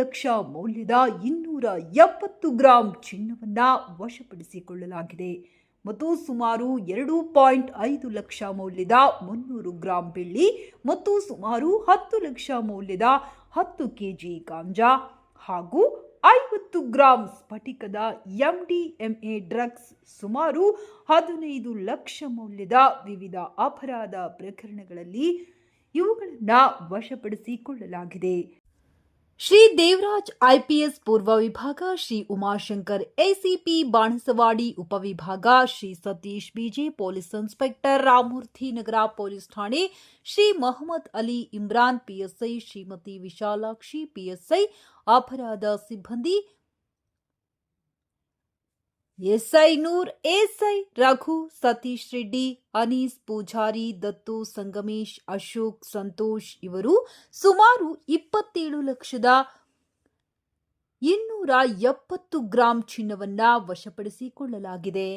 ಲಕ್ಷ ಮೌಲ್ಯದ ಇನ್ನೂರ ಎಪ್ಪತ್ತು ಗ್ರಾಂ ಚಿನ್ನವನ್ನು ವಶಪಡಿಸಿಕೊಳ್ಳಲಾಗಿದೆ. ಮತ್ತು ಸುಮಾರು ಎರಡು ಪಾಯಿಂಟ್ ಐದು ಲಕ್ಷ ಮೌಲ್ಯದ ಮುನ್ನೂರು ಗ್ರಾಂ ಬೆಳ್ಳಿ ಮತ್ತು ಸುಮಾರು ಹತ್ತು ಲಕ್ಷ ಮೌಲ್ಯದ ಹತ್ತು ಕೆ ಜಿ ಗಾಂಜಾ ಹಾಗೂ ಐವತ್ತು gram ಸ್ಫಟಿಕದ M D M A drugs ಸುಮಾರು ಹದಿನೈದು ಲಕ್ಷ ಮೌಲ್ಯದ ವಿವಿಧ ಅಪರಾಧ ಪ್ರಕರಣಗಳಲ್ಲಿ ಇವುಗಳನ್ನು ವಶಪಡಿಸಿಕೊಳ್ಳಲಾಗಿದೆ. ಶ್ರೀ ದೇವರಾಜ್ ಐಪಿಎಸ್ ಪೂರ್ವ ವಿಭಾಗ ಶ್ರೀ ಉಮಾಶಂಕರ್ ಎಸಿಪಿ ಬಾಣಸವಾಡಿ ಉಪವಿಭಾಗ Shri Satish BJ police inspector Ramamurthy Nagar police ಠಾಣೆ ಶ್ರೀ ಮೊಹಮ್ಮದ್ ಅಲಿ ಇಮ್ರಾನ್ ಪಿಎಸ್ಐ ಶ್ರೀಮತಿ ವಿಶಾಲಾಕ್ಷಿ ಪಿಎಸ್ಐ ಅಪರಾಧ ಸಿಬ್ಬಂದಿ ಎಸ್ಐ ನೂರ್ ಎಸ್ಐ ರಘು, ಸತೀಶ್ ರೆಡ್ಡಿ, ಅನೀಸ್ ಪೂಜಾರಿ, ದತ್ತು ಸಂಗಮೇಶ್, ಅಶೋಕ್ ಸಂತೋಷ್ ಇವರು ಸುಮಾರು ಇಪ್ಪತ್ತೇಳು ಲಕ್ಷದ ಇನ್ನೂರ ಎಪ್ಪತ್ತು ಗ್ರಾಂ ಚಿನ್ನವನ್ನ ವಶಪಡಿಸಿಕೊಳ್ಳಲಾಗಿದೆ.